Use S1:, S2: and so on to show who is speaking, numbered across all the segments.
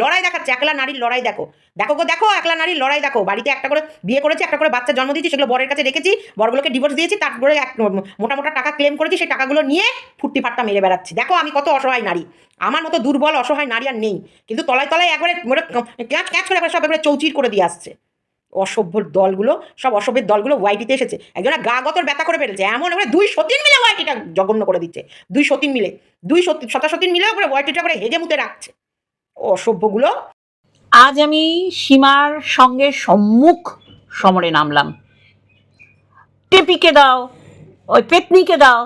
S1: লড়াই দেখাচ্ছে, একলা নারীর লড়াই দেখো। দেখো গো, দেখো, একলা নারীর লড়াই দেখো। বাড়িতে একটা করে বিয়ে করেছি, একটা করে বাচ্চা জন্ম দিয়েছি, সেগুলো বরের কাছে রেখেছি বরগুলোকে ডিভোর্স দিয়েছি, তারপরে এক মোটা মোটা টাকা ক্লেম করেছি, সেই টাকাগুলো নিয়ে ফুর্তি ফাট্টা মেরে বেড়াচ্ছি। দেখো আমি কত অসহায় নারী। আমার মতো দুর্বল, অসহায় নারী আর নেই। কিন্তু তলায় তলায় একবারে ক্যাঁচ ক্যাঁচ করে সব একবারে চৌচির করে দিয়ে আসছে। অসভ্য দলগুলো, সব অসভ্যের দলগুলো ওয়াইটিতে এসেছে। একজনের গা গতর ব্যথা করে ফেলেছে। এমন এবারে দুই সতীন মিলে ওয়াইটিটা জঘন্য করে দিচ্ছে। দুই সতীন মিলে। দুই সতী সতীন মিলে ওপরে ওয়াইটিটা করে হেগে মুতে রাখছে। অসভ্যগুলো।
S2: আজ আমি সীমার সঙ্গে সম্মুখ সমরে নামলাম। টেপিকে দাও, ওই পেতনিকে দাও।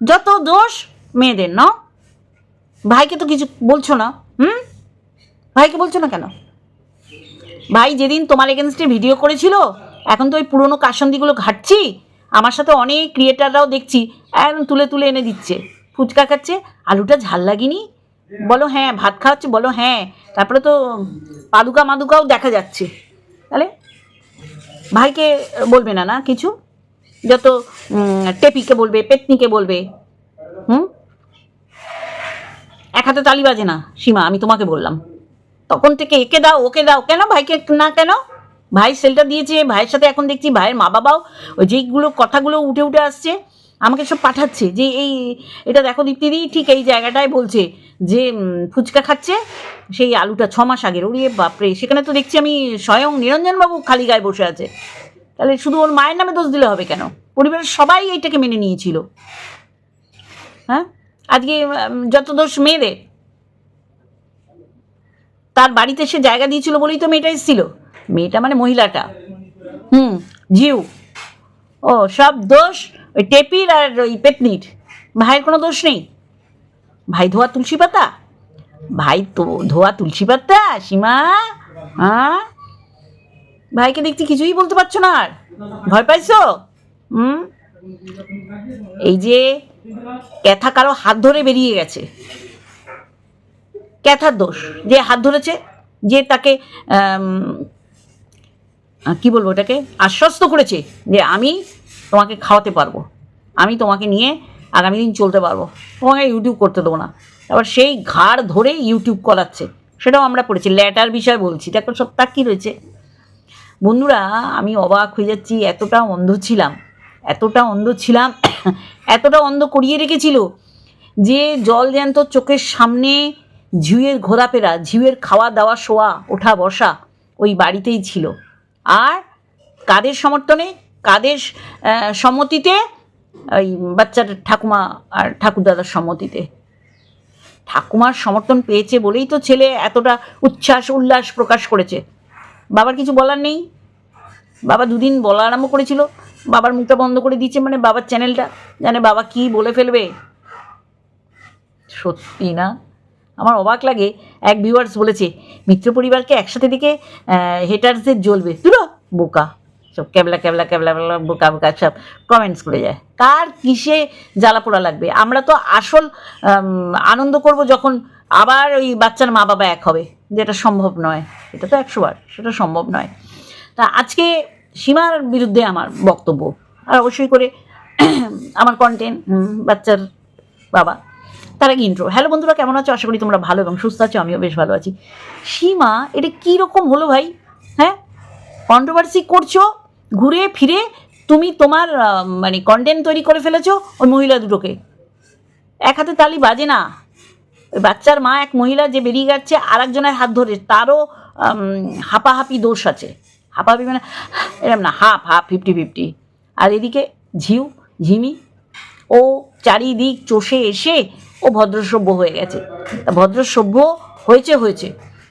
S2: যত দোষ মেয়েদের, ন? ভাইকে তো কিছু বলছো না, হুম? ভাইকে বলছো না কেন? ভাই যেদিন তোমার এগেনস্টে ভিডিও করেছিল, এখন তো ওই পুরনো কাসন্দিগুলো ঘাটছি, আমার সাথে অনেক ক্রিয়েটাররাও দেখছি, একদম তুলে তুলে এনে দিচ্ছে। ফুচকা খাচ্ছে, আলুটা ঝাল লাগেনি বলো হ্যাঁ ভাত খাওয়াচ্ছে, বলো হ্যাঁ। তারপরে তো পাদুকা মাদুকাও দেখা যাচ্ছে। তাহলে ভাইকে বলবে না না কিছু? যত টেপিকে বলবে, পেতনিকে বলবে। হুম? এক হাতে তালি বাজে না, সীমা, আমি তোমাকে বললাম। তখন থেকে একে দাও, ওকে দাও। কেন ভাইকে না কেন? ভাই সেলটা দিয়েছে, ভাইয়ের সাথে এখন দেখছি ভাইয়ের মা বাবাও ওই যেইগুলো কথাগুলো উঠে উঠে আসছে, আমাকে সব পাঠাচ্ছে। যে এই, এটা দেখো দীপ্তিদি, ঠিক এই জায়গাটায় বলছে। যে ফুচকা খাচ্ছে, সেই আলুটা ছ মাস আগের। ওরিয়ে বাপরে, সেখানে তো দেখছি আমি স্বয়ং নিরঞ্জনবাবু খালি গায়ে বসে আছে। তাহলে শুধু ওর মায়ের নামে দোষ দিলে হবে কেন? পরিবারের সবাই এইটাকে মেনে নিয়েছিল। হ্যাঁ? আজকে যত দোষ মেয়েদের, তার বাড়িতে সে জায়গা দিয়েছিল বলেই তো মেয়েটা এসেছিল। মেয়েটা মানে মহিলাটা। হুম, জিউ। ও, সব দোষ ওই টেপির আর ওই পেতনির। ভাইয়ের কোনো দোষ নেই? ভাই ধোয়া তুলসী পাতা? ভাই তো ধোয়া তুলসী পাতা, সীমা? হ্যাঁ ভাইকে দেখছি কিছুই বলতে পারছ না আর। ভয় পাইছো? হুম? এই যে ক্যাথা কারও হাত ধরে বেরিয়ে গেছে। ক্যাথার দোষ, যে হাত ধরেছে, যে তাকে কি বলব ওটাকে আশ্বস্ত করেছে যে আমি তোমাকে খাওয়াতে পারব। আমি তোমাকে নিয়ে আগামী দিন চলতে পারব। তোমাকে ইউটিউব করতে দেবো না। এবার সেই ঘাড় ধরে ইউটিউব করাচ্ছে। সেটাও আমরা পড়েছি। ল্যাটার বিষয় বলছি। দেখো সব তার কী রয়েছে? বন্ধুরা, আমি অবাক হয়ে যাচ্ছি। এতটা অন্ধ ছিলাম। এতটা অন্ধ ছিলাম। এতটা অন্ধ করিয়ে রেখেছিল যে জল জ্যান্ত চোখের সামনে ঝিউয়ের ঘোরাফেরা, ঝিউয়ের খাওয়া দাওয়া শোয়া, ওঠা, বসা ওই বাড়িতেই ছিল। আর কাদের সমর্থনে? কাদের সম্মতিতে ওই বাচ্চার ঠাকুমা আর ঠাকুরদাদার সম্মতিতে। ঠাকুমার সমর্থন পেয়েছে বলেই তো ছেলে এতটা উচ্ছ্বাস, উল্লাস প্রকাশ করেছে। বাবার কিছু বলার নেই। বাবা দুদিন বলা আরম্ভ করেছিল। বাবার মুখটা বন্ধ করে দিয়েছে মানে বাবার চ্যানেলটা। জানে বাবা কি বলে ফেলবে? সত্যি না? আমার অবাক লাগে। এক ভিউয়ার্স বলেছে, মিত্র পরিবারকে একসাথে দিকে হেটার্সদের জ্বলবে। তুলো, বোকা। সব ক্যাবলা ক্যাবলা ক্যাবলা ক্যাবলা বোকা বোকা, সব কমেন্টস করে যায়। কার কিসে জ্বালা পোড়া লাগবে? আমরা তো আসল আনন্দ করব যখন আবার ওই বাচ্চার মা বাবা এক হবে। যেটা সম্ভব নয়। এটা তো একশো বার, সেটা সম্ভব নয়। তা আজকে সীমার বিরুদ্ধে আমার বক্তব্য। আর অবশ্যই করে আমার কন্টেন্ট বাচ্চার বাবা। তার আগে ইন্ট্রো হ্যালো বন্ধুরা, কেমন আছো? আশা করি তোমরা ভালো এবং সুস্থ আছো, আমিও বেশ ভালো আছি। সীমা, এটা কী রকম হলো ভাই? হ্যাঁ? কন্ট্রোভার্সি করছ? ঘুরে ফিরে তুমি তোমার মানে কন্টেন্ট তৈরি করে ফেলেছো ওই মহিলা দুটোকে। এক হাতে তালি বাজে না। ওই বাচ্চার মা এক মহিলা যে বেরিয়ে যাচ্ছে আর একজনের হাত ধরে, তারও হাঁপাহাপি দোষ আছে। হাঁপাহাপি মানে এরকম না হাফ হাফ ফিফটি ফিফটি আর এদিকে ঝিউ, ঝিমি, ও চারিদিক চষে এসে ও ভদ্রসভ্য হয়ে গেছে। তা ভদ্রসভ্য হয়েছে হয়েছে।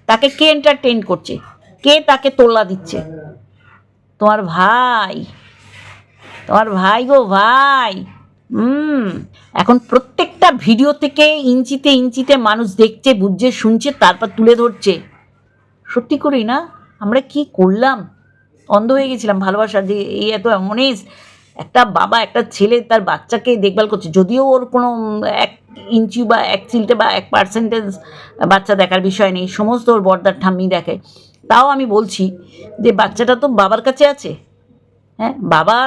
S2: তাকে কে এন্টারটেন করছে? কে তাকে তোল্লা দিচ্ছে? তোমার ভাই তোমার ভাই গো ভাই। হুম, এখন প্রত্যেকটা ভিডিও থেকে ইঞ্চিতে ইঞ্চিতে মানুষ দেখছে, বুঝছে, শুনছে, তারপর তুলে ধরছে। সত্যি করেই না? আমরা কি করলাম? অন্ধ হয়ে গেছিলাম ভালোবাসা যে এই এত এমনই একটা বাবা, একটা ছেলে তার বাচ্চাকে দেখভাল করছে। যদিও ওর কোনো এক ইঞ্চি বা এক চিলটে বা এক পার্সেন্টেজ বাচ্চা দেখার বিষয় নেই, সমস্ত ওর বর্দার ঠাম্মি দেখে। তাও আমি বলছি যে বাচ্চাটা তো বাবার কাছে আছে। হ্যাঁ বাবা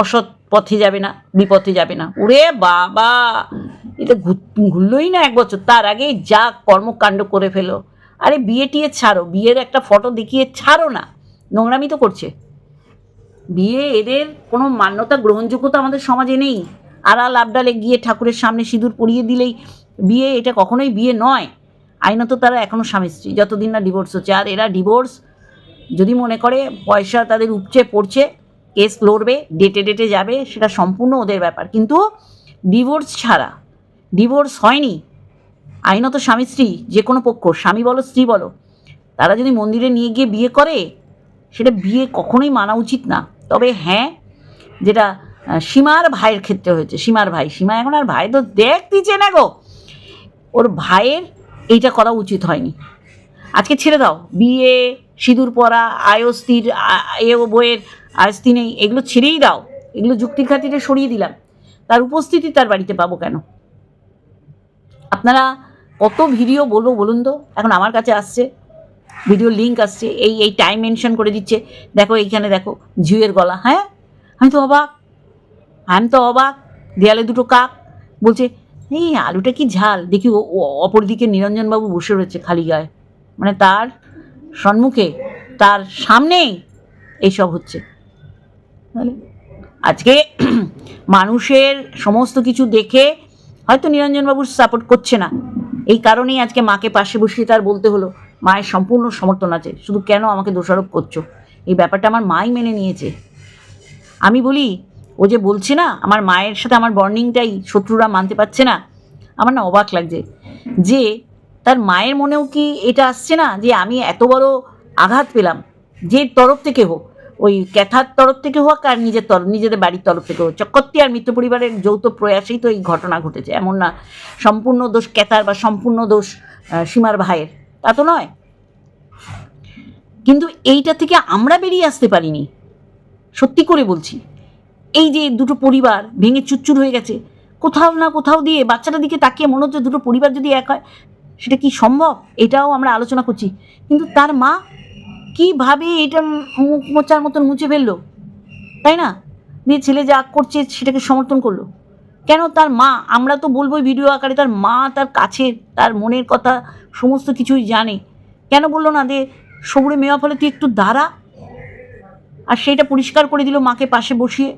S2: অসৎ পথে যাবে না, বিপথে যাবে না। ওরে বাবা, এটা ঘুরলোই না এক বছর। তার আগেই যা কর্মকাণ্ড করে ফেলো। আরে বিয়ে টিয়ে ছাড়ো, বিয়ের একটা ফটো দেখিয়ে ছাড়ো না। নোংরামি তো করছে। বিয়ে এদের কোনো মান্যতা, গ্রহণযোগ্যতা আমাদের সমাজে নেই। আড়াল আবডালে গিয়ে ঠাকুরের সামনে সিঁদুর পরিয়ে দিলেই বিয়ে এটা কখনোই বিয়ে নয়। আইনত তারা এখনও স্বামী স্ত্রী, যতদিন না ডিভোর্স হচ্ছে। আর এরা ডিভোর্স যদি মনে করে, পয়সা তাদের উপচে পড়ছে কেস লড়বে, ডেটে ডেটে যাবে, সেটা সম্পূর্ণ ওদের ব্যাপার। কিন্তু ডিভোর্স ছাড়া ডিভোর্স হয়নি আইনত স্বামী স্ত্রী, যে কোনো পক্ষ, স্বামী বলো, স্ত্রী বলো, তারা যদি মন্দিরে নিয়ে গিয়ে বিয়ে করে, সেটা বিয়ে কখনোই মানা উচিত না। তবে হ্যাঁ যেটা সীমার ভাইয়ের ক্ষেত্রে হয়েছে, সীমার ভাই, সীমা এখন আর ভাই তো দেখতিছে না গো। ওর ভাইয়ের এইটা করা উচিত হয়নি। আজকে ছেড়ে দাও। বিয়ে, সিঁদুর পরা, আয়স্তির এ বইয়ের, আয়স্তি নেই, এগুলো ছেড়েই দাও। এগুলো যুক্তির খাতিরে সরিয়ে দিলাম। তার উপস্থিতি তার বাড়িতে পাবো কেন? আপনারা কত ভিডিও বলব বলুন তো? এখন আমার কাছে আসছে। ভিডিও লিঙ্ক আসছে। এই এই টাইম মেনশন করে দিচ্ছে। দেখো এইখানে দেখো, ঝিউয়ের গলা হ্যাঁ? আমি তো অবাক। আমি তো অবাক। দেয়ালে দুটো কাক বলছে এই আলুটা কি ঝাল? দেখি অপরদিকে নিরঞ্জনবাবু বসে রয়েছে খালি গায়ে। মানে তার সম্মুখে, তার সামনেই এইসব হচ্ছে। আজকে মানুষের সমস্ত কিছু দেখে হয়তো নিরঞ্জনবাবুর সাপোর্ট করছে না। এই কারণেই আজকে মাকে পাশে বসিয়ে তার বলতে হলো, মায়ের সম্পূর্ণ সমর্থন আছে, শুধু কেন আমাকে দোষারোপ করছ? এই ব্যাপারটা আমার মাই মেনে নিয়েছে। আমি বলি ও যে বলছে না, আমার মায়ের সাথে আমার বর্নিংটাই শত্রুরা মানতে পারছে না, আমার না অবাক লাগছে যে তার মায়ের মনেও কি এটা আসছে না যে আমি এত বড় আঘাত পেলাম? যে তরফ থেকে হোক, ওই ক্যাথার তরফ থেকে হোক আর নিজের তরফ নিজেদের বাড়ির তরফ থেকে হোক চক্করতি আর মিত্র পরিবারের যৌথ প্রয়াসেই তো এই ঘটনা ঘটেছে, এমন না সম্পূর্ণ দোষ ক্যাথার বা সম্পূর্ণ দোষ সীমার ভাইয়ের, তা তো নয়। কিন্তু এইটা থেকে আমরা বেরিয়ে আসতে পারিনি, সত্যি করে বলছি। এই যে দুটো পরিবার ভেঙে চুরচুর হয়ে গেছে, কোথাও না কোথাও দিয়ে বাচ্চাটার দিকে তাকিয়ে মনে হচ্ছে দুটো পরিবার যদি এক হয়, সেটা কি সম্ভব? এটাও আমরা আলোচনা করছি। কিন্তু তার মা কীভাবে এটা মুখ মোচার মতন মুছে ফেলল? তাই না? দিয়ে ছেলে যা করছে সেটাকে সমর্থন করল। কেন তার মা, আমরা তো বলবোই ভিডিও আকারে তার মা তার কাছের, তার মনের কথা সমস্ত কিছুই জানে। কেন বলল না যে সবুরে মেওয়া ফলে তুই একটু দাঁড়া? আর সেইটা পরিষ্কার করে দিল মাকে পাশে বসিয়ে।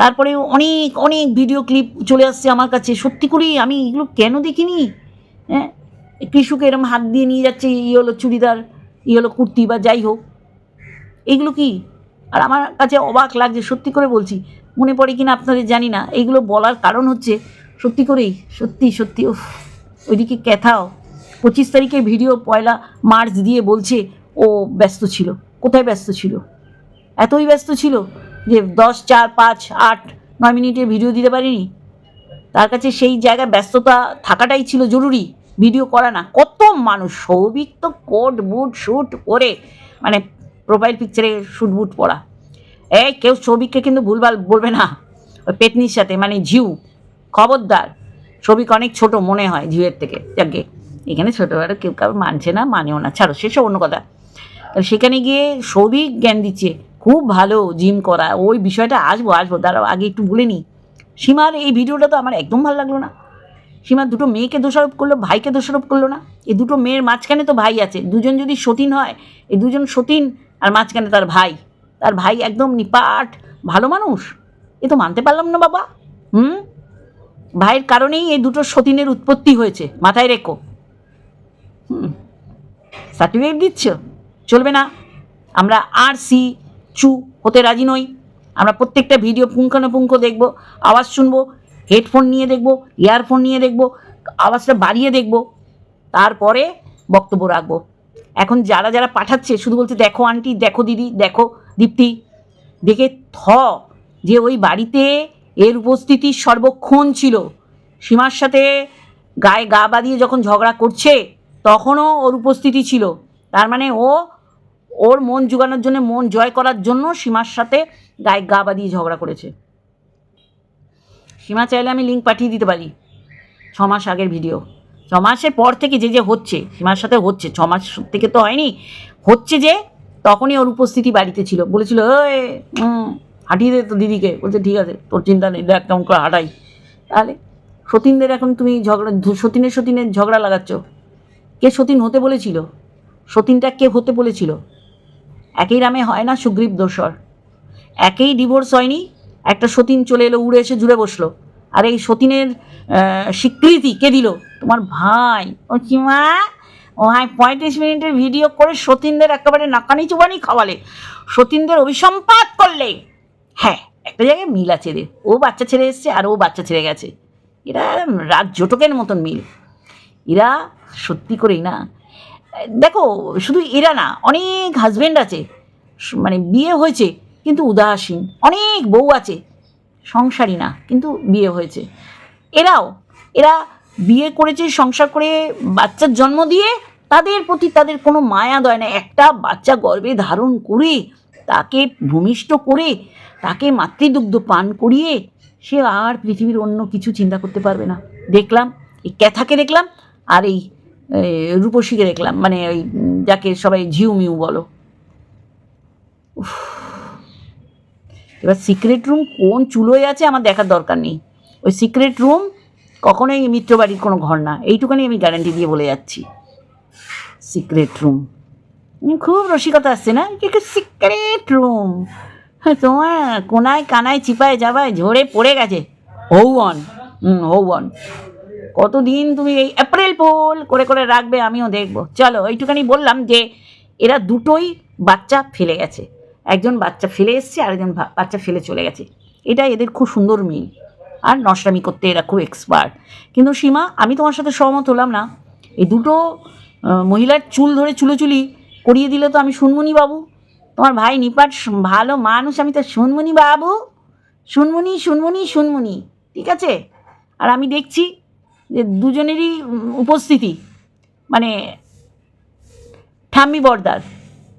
S2: তারপরে অনেক অনেক ভিডিও ক্লিপ চলে আসছে আমার কাছে। সত্যি করেই আমি এগুলো কেন দেখিনি? হ্যাঁ? কৃষুকে এরম হাত দিয়ে নিয়ে যাচ্ছে ই হলো চুড়িদার ই হলো কুর্তি বা যাই হোক। এগুলো কি? আর আমার কাছে অবাক লাগছে, সত্যি করে বলছি। মনে পড়ে কিনা আপনাদের জানি না। এইগুলো বলার কারণ হচ্ছে, সত্যি করেই, সত্যি সত্যি ও ওইদিকে ক্যাথাও পঁচিশ তারিখে ভিডিও পয়লা মার্চ দিয়ে বলছে, ও ব্যস্ত ছিল। কোথায় ব্যস্ত ছিল? এতই ব্যস্ত ছিল? যে দশ, চার, পাঁচ, আট, নয় মিনিটের ভিডিও দিতে পারিনি। তার কাছে সেই জায়গায় ব্যস্ততা থাকাটাই ছিল জরুরি। ভিডিও করা না। কত মানুষ সৌভিক তো কোট, বুট শ্যুট পরে মানে প্রোফাইল পিকচারে শ্যুট বুট পরা। এই কেউ সৌভিককে কিন্তু ভুলভাল বলবে না। ওই পেতনির সাথে মানে ঝিউ, খবরদার। সৌভিক অনেক ছোট মনে হয় ঝিউয়ের থেকে। যাকে এখানে ছোটো বড় কেউ কারও মানছে না, মানেও না। ছাড়ো সেসব অন্য কথা। সেখানে গিয়ে সৌভিক জ্ঞান দিচ্ছে। খুব ভালো জিম করা, ওই বিষয়টা আসব আসব, দাঁড়াও, আগে একটু বলে নিই। সীমার এই ভিডিওটা তো আমার একদম ভালো লাগল না। সীমা দুটো মেয়েকে দোষারোপ করল, ভাইকে দোষারোপ করল না। এই দুটো মেয়ের মাঝখানে তো ভাই আছে, দুজন যদি সতীন হয়, এই দুজন সতীন আর মাঝখানে তার ভাই। তার ভাই একদম নিপাট, ভালো মানুষ? এ তো মানতে পারলাম না বাবা। হুম? ভাইয়ের কারণেই এই দুটো সতীনের উৎপত্তি হয়েছে, মাথায় রেখো। হুম। সার্টিফিকেট দিচ্ছ? চলবে না। আমরা আর সি চু হতে রাজি নই। আমরা প্রত্যেকটা ভিডিও পুঙ্খানুপুঙ্খ দেখব, আওয়াজ শুনব হেডফোন নিয়ে দেখব ইয়ারফোন নিয়ে দেখব, আওয়াজটা বাড়িয়ে দেখব, তারপরে বক্তব্য রাখব। এখন যারা যারা পাঠাচ্ছে, শুধু বলছে দেখো আন্টি দেখো দিদি, দেখো দীপ্তি, দেখে থ, যে ওই বাড়িতে এর উপস্থিতি সর্বক্ষণ ছিল। সীমার সাথে গায়ে গা বাঁধিয়ে যখন ঝগড়া করছে, তখনও ওর উপস্থিতি ছিল। তার মানে ও ওর মন জোগানোর জন্য, মন জয় করার জন্য সীমার সাথে গায়ে গা বাঁধিয়ে ঝগড়া করেছে। সীমা চাইলে আমি লিঙ্ক পাঠিয়ে দিতে পারি ছ মাস আগের ভিডিও ছ মাসের পর থেকে যে যে হচ্ছে, সীমার সাথে হচ্ছে, ছ মাস থেকে তো হয়নি, হচ্ছে যে তখনই ওর উপস্থিতি বাড়িতে ছিল। বলেছিল ওই হাঁটিয়ে দে তো দিদিকে। বলছে, ঠিক আছে, তোর চিন্তা নেই, দেখ কেমন করে হাঁটাই। তাহলে সতীনদের এখন তুমি ঝগড়া সতীনের সতীনের ঝগড়া লাগাচ্ছ। কে সতীন হতে বলেছিল? সতীনটা কে হতে বলেছিল? একই রামে হয় না সুগ্রীব দোসর একেই ডিভোর্স হয়নি, একটা সতীন চলে এলো, উড়ে এসে জুড়ে বসল। আর এই সতীনের স্বীকৃতি কে দিল? তোমার ভাই। ও চিমা ও ভাই পঁয়ত্রিশ মিনিটের ভিডিও করে সতীনদের একেবারে নাকানি চুবানি খাওয়ালে। সতীনদের অভিসম্পাত করলে। হ্যাঁ একটা জায়গায় মিল আছে রে ও বাচ্চা ছেড়ে এসছে আর ও বাচ্চা ছেড়ে গেছে। এরা রাত জোটকের মতন মিল। এরা সত্যি করেই না দেখো, শুধু এরা না, অনেক হাজব্যান্ড আছে মানে বিয়ে হয়েছে, কিন্তু উদাসীন। অনেক বউ আছে, সংসারী না, কিন্তু বিয়ে হয়েছে। এরাও, এরা বিয়ে করেছে, সংসার করে বাচ্চার জন্ম দিয়ে, তাদের প্রতি তাদের কোনো মায়া দয় না একটা বাচ্চা গর্ভে ধারণ করে, তাকে ভূমিষ্ঠ করে, তাকে মাতৃদুগ্ধ পান করিয়ে, সে আর পৃথিবীর অন্য কিছু চিন্তা করতে পারবে না। দেখলাম, এই ক্যাথাকে দেখলাম, আর এই রূপসীকে দেখলাম মানে ওই যাকে সবাই ঝিউ মিউ বলো। এবার সিক্রেট রুম কোন চুলোয় আছে আমার দেখার দরকার নেই। ওই সিক্রেট রুম কখনোই মিত্রবাড়ির কোনো ঘর না এইটুখানি আমি গ্যারান্টি দিয়ে বলে যাচ্ছি। সিক্রেট রুম খুব রসিকতা আসছে না? সিক্রেট রুম তোমার কোনায় কানায় চিপায় যাবায় ঝরে পড়ে গেছে। হৌবন হুম হৌবন কতদিন তুমি এই এপ্রিল ফুল করে করে রাখবে আমিও দেখব। চলো, এইটুখানি বললাম যে এরা দুটোই বাচ্চা ফেলে গেছে। একজন বাচ্চা ফেলে এসছে, আরেকজন বাচ্চা ফেলে চলে গেছে। এটা এদের খুব সুন্দর মিল। আর নষ্টামি করতে এরা খুব এক্সপার্ট কিন্তু সীমা, আমি তোমার সাথে সহমত হলাম না। এই দুটো মহিলার চুল ধরে চুলোচুলি করিয়ে দিলে তো আমি শুনমনি বাবু। তোমার ভাই নিপাট, ভালো মানুষ, আমি তো শুনমনি বাবু। শুনমনি শুনমনি শুনমনি ঠিক আছে? আর আমি দেখছি যে দুজনেরই উপস্থিতি মানে ঠাম্মি বর্দার,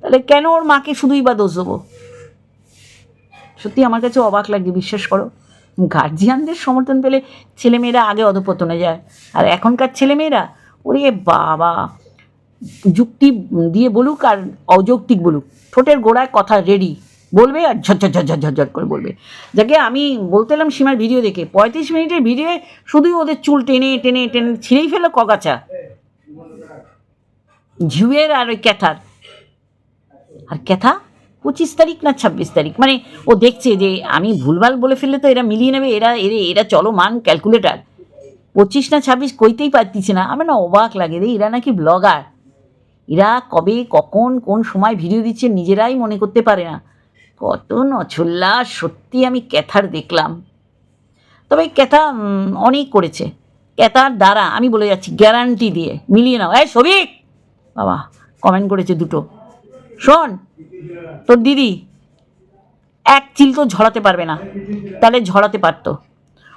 S2: তাহলে কেন ওর মাকে শুধুই বা দোষ দেবো? সত্যি আমার কাছে অবাক লাগছে, বিশ্বাস করো। গার্জিয়ানদের সমর্থন পেলে ছেলেমেয়েরা আগে অধপতনে যায়, আর এখনকার ছেলেমেয়েরা, ওরে বাবা, যুক্তি দিয়ে বলুক আর অযৌক্তিক বলুক, ঠোঁটের গোড়ায় কথা রেডি বলবে আর ঝরঝর ঝরঝর ঝরঝর করে বলবে। যাকে আমি বলতে এলাম সীমার ভিডিও দেখে, পঁয়ত্রিশ মিনিটের ভিডিও শুধুই ওদের চুল টেনে টেনে টেনে ছিঁড়েই ফেলো কগাছা। ঝুয়ের আর ওই ক্যাথার। আর ক্যাথা? পঁচিশ তারিখ না ছাব্বিশ তারিখ? মানে ও দেখছে যে আমি ভুলভাল বলে ফেললে তো এরা মিলিয়ে নেবে, এরা এরা এরা চলমান ক্যালকুলেটার। পঁচিশ না ছাব্বিশ কইতেই পারতিছে না। আমার না অবাক লাগে রে, এরা নাকি ব্লগার। এরা কবে, কখন, কোন সময় ভিডিও দিচ্ছে নিজেরাই মনে করতে পারে না। কত নছল্লা, সত্যি আমি ক্যাথার দেখলাম। তবে ক্যাথা অনেক করেছে। ক্যাথার দ্বারা আমি বলে যাচ্ছি গ্যারান্টি দিয়ে। মিলিয়ে নাও। এই সবিক বাবা কমেন্ট করেছে দুটো। শোন, তোর দিদি এক চিল তো ঝরাতে পারবে না। তাহলে ঝরাতে পারতো।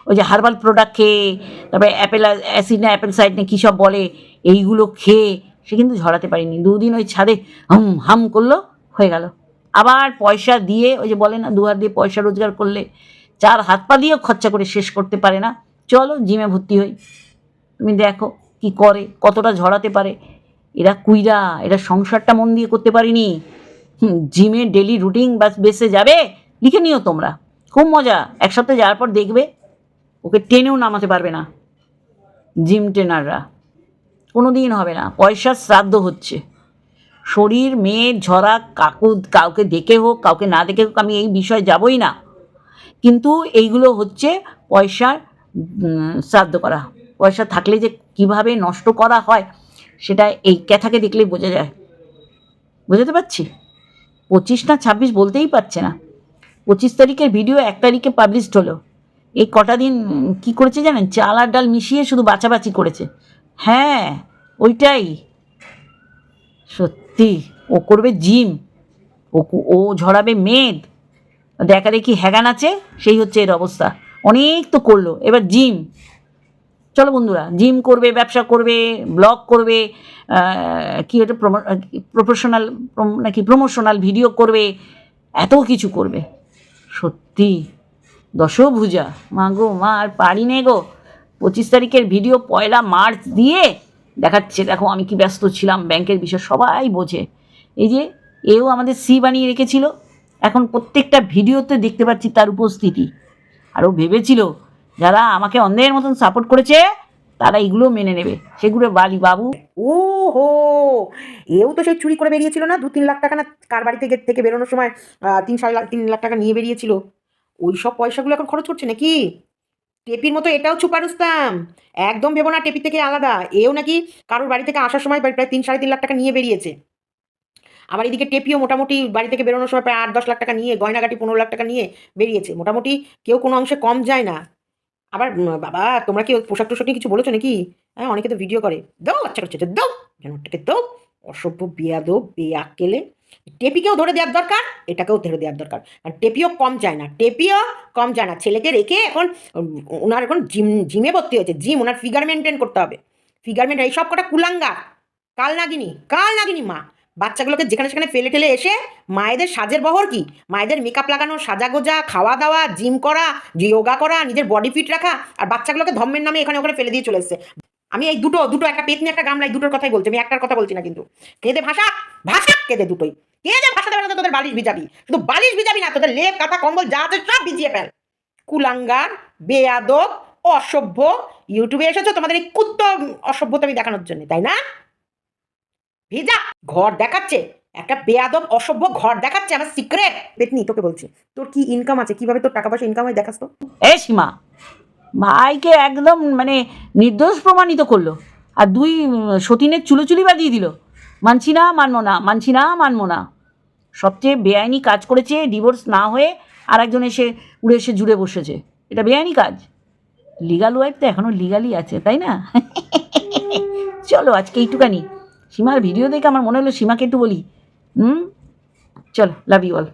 S2: ওই যে হার্বাল প্রোডাক্ট খেয়ে, তারপরে অ্যাপেল অ্যাসিড না অ্যাপেল সাইড না, কী সব বলে, এইগুলো খেয়ে, সে কিন্তু ঝরাতে পারেনি। দুদিন ওই ছাদে হাম হাম করল, হয়ে গেল। আবার পয়সা দিয়ে, ওই যে বলে না, দুহাত দিয়ে পয়সা রোজগার করলে চার হাত পা দিয়েও খরচা করে শেষ করতে পারে না। চলো, জিমে ভর্তি হই। তুমি দেখো কি করে, কতটা ঝরাতে পারে। এরা কুইরা, এরা সংসারটা মন দিয়ে করতে পারিনি। জিমে ডেলি রুটিন বাস বেসে যাবে, লিখে নিও তোমরা। খুব মজা, এক সপ্তাহে যাওয়ার পর দেখবে, ওকে টেনেও নামাতে পারবে না। জিম ট্রেনাররা। কোনো দিন হবে না, পয়সার শ্রাদ্ধ হচ্ছে। শরীর মেয়ে ঝরা, কাকু, কাউকে দেখে হোক, কাউকে না দেখে হোক, আমি এই বিষয়ে যাবই না। কিন্তু এইগুলো হচ্ছে পয়সার শ্রাদ্ধ করা। পয়সা থাকলে যে কীভাবে নষ্ট করা হয়, সেটা এই ক্যাথাকে দেখলেই বোঝা যায়। বুঝতে পারছি? পঁচিশ না ছাব্বিশ বলতেই পারছে না। পঁচিশ তারিখের ভিডিও এক তারিখে পাবলিশড হলো। এই কটা দিন কি করেছে জানেন? চাল আর ডাল মিশিয়ে শুধু বাছাবাছি করেছে। হ্যাঁ ওইটাই। সত্যি, ও করবে জিম, ও ও ঝরাবে মেদ। দেখা দেখি হ্যাগান আছে, সেই হচ্ছে এর অবস্থা। অনেক তো করল, এবার জিম। চলো বন্ধুরা, জিম করবে, ব্যবসা করবে, ব্লগ করবে কি ওটা প্রফেশনাল নাকি প্রমোশনাল ভিডিও করবে, এত কিছু করবে। সত্যি, দশভুজা। মা গো, মা, আর পারি নে গো। পঁচিশ তারিখের ভিডিও পয়লা মার্চ দিয়ে দেখাচ্ছে, দেখো আমি কি ব্যস্ত ছিলাম, ব্যাংকের বিষয় সবাই বোঝে। এই যে, এও আমাদের সি বানিয়ে রেখেছিল। এখন প্রত্যেকটা ভিডিওতে দেখতে পাচ্ছি তার উপস্থিতি। আর ও ভেবেছিল, যারা আমাকে অন্ধের মতন সাপোর্ট করেছে, তারা এগুলো মেনে নেবে। সেগুলো বালি বাবু।
S1: ও হো এও তো সেই চুরি করে বেরিয়েছিল না? দু তিন লাখ টাকা না কার বাড়ি থেকে থেকে বেরোনোর সময় তিন, সাড়ে লাখ, তিন লাখ টাকা নিয়ে বেরিয়েছিল? ওই সব পয়সাগুলো এখন খরচ করছে নাকি? টেপির মতো এটাও ছুপারুস্তাম একদম ভেবো না টেপি থেকে আলাদা। এও নাকি কারোর বাড়ি থেকে আসার সময় প্রায় তিন সাড়ে তিন লাখ টাকা নিয়ে বেরিয়েছে। আবার এদিকে টেপিও মোটামুটি বাড়ি থেকে বেরোনোর সময় প্রায় আট দশ লাখ টাকা নিয়ে, গয়নাগাটি পনেরো লাখ টাকা নিয়ে বেরিয়েছে। মোটামুটি কেউ কোনো অংশে কম যায় না। আবার বাবা, তোমরা কি পোশাক টোশাক নিয়ে কিছু বলেছ নাকি? হ্যাঁ অনেকে তো ভিডিও করে। দাও আচ্ছা করছে দাও। জানোয়ারটাকে দাও। অসভ্য বেয়াদো বেয়াক্কেলে। টেপিকেও ধরে দেওয়ার দরকার, এটাকেও ধরে দেওয়ার দরকার। আর টেপিও কম চায় না, টেপিও কম চায় না। ছেলেকে রেখে এখন ওনার এখন জিম, জিমে ভর্তি হয়েছে, জিম, ওনার ফিগার মেনটেন করতে হবে। ফিগার মেনটেন, এই সব কটা কুলাঙ্গা কাল নাগিনি কাল নাগিনি মা। বাচ্চাগুলোকে যেখানে সেখানে ফেলে ঠেলে এসে মায়েদের সাজের বহর কি? মায়েদের মেকআপ লাগানো সাজাগোজা খাওয়া দাওয়া জিম করা যোগা করা, নিজের বডি ফিট রাখা, আর বাচ্চাগুলোকে ধর্মের নামে এখানে ওখানে ফেলে দিয়ে চলে এসছে। আমি এই দুটো দুটো একটা পেতনি, একটা গামলা এই দুটোর কথাই বলছি, আমি একটার কথা বলছি না কিন্তু। কেঁদে ভাষা ভাষা কেঁদে দুটোই। কেঁদে ভাষা দেবে না তোদের বালিশ ভিজাবি। শুধু বালিশ ভিজাবি না, তোদের লেপ, কাঁথা, কম্বল, যা আছে সব ভিজিয়ে ফেল। কুলাঙ্গার, বেয়াদব, অসভ্য, ইউটিউবে এসেছ তোমাদের এই কুত্ত অসভ্যতা আমি দেখানোর জন্য, তাই না? ভিজা, ঘর দেখাচ্ছে। একটা বেয়াদব, অসভ্য ঘর দেখাচ্ছে, আমার সিক্রেট পেতনি, তোকে বলছি। তোর কি ইনকাম আছে? কীভাবে তোর টাকা পয়সা ইনকাম হয় দেখাস তো।
S2: এ সীমা ভাইকে একদম মানে নির্দোষ প্রমাণিত করল। আর দুই সতীনের চুলোচুলি বাজিয়ে দিল। মানছি না মানবো না মানছি না মানবো না। সবচেয়ে বেআইনি কাজ করেছে ডিভোর্স না হয়ে আর একজন এসে উড়ে এসে জুড়ে বসেছে। এটা বেআইনি কাজ। লিগাল ওয়াইফ তো এখনও লিগালি আছে তাই না? চলো আজকে এইটুকানি। সীমার ভিডিও দেখে আমার মনে হলো সীমাকে একটু বলি। হুম? চলো লাভ ইউ অল